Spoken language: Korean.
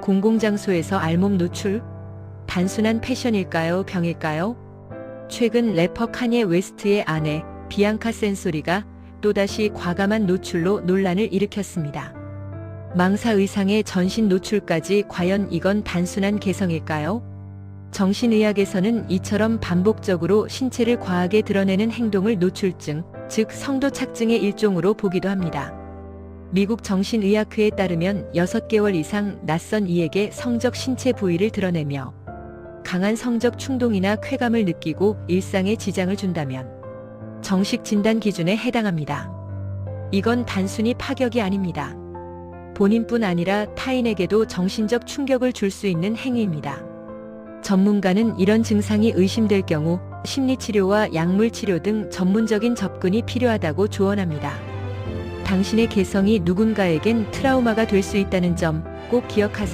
공공장소에서 알몸 노출? 단순한 패션일까요? 병일까요? 최근 래퍼 카니에 웨스트의 아내 비앙카 센소리가 또다시 과감한 노출로 논란을 일으켰습니다. 망사 의상의 전신 노출까지 과연 이건 단순한 개성일까요? 정신의학에서는 이처럼 반복적으로 신체를 과하게 드러내는 행동을 노출증, 즉 성도 착증의 일종으로 보기도 합니다. 미국 정신의학회에 따르면 6개월 이상 낯선 이에게 성적 신체 부위를 드러내며 강한 성적 충동이나 쾌감을 느끼고 일상에 지장을 준다면 정식 진단 기준에 해당합니다. 이건 단순히 파격이 아닙니다. 본인뿐 아니라 타인에게도 정신적 충격을 줄 수 있는 행위입니다. 전문가는 이런 증상이 의심될 경우 심리치료와 약물치료 등 전문적인 접근이 필요하다고 조언합니다. 당신의 개성이 누군가에겐 트라우마가 될 수 있다는 점 꼭 기억하세요.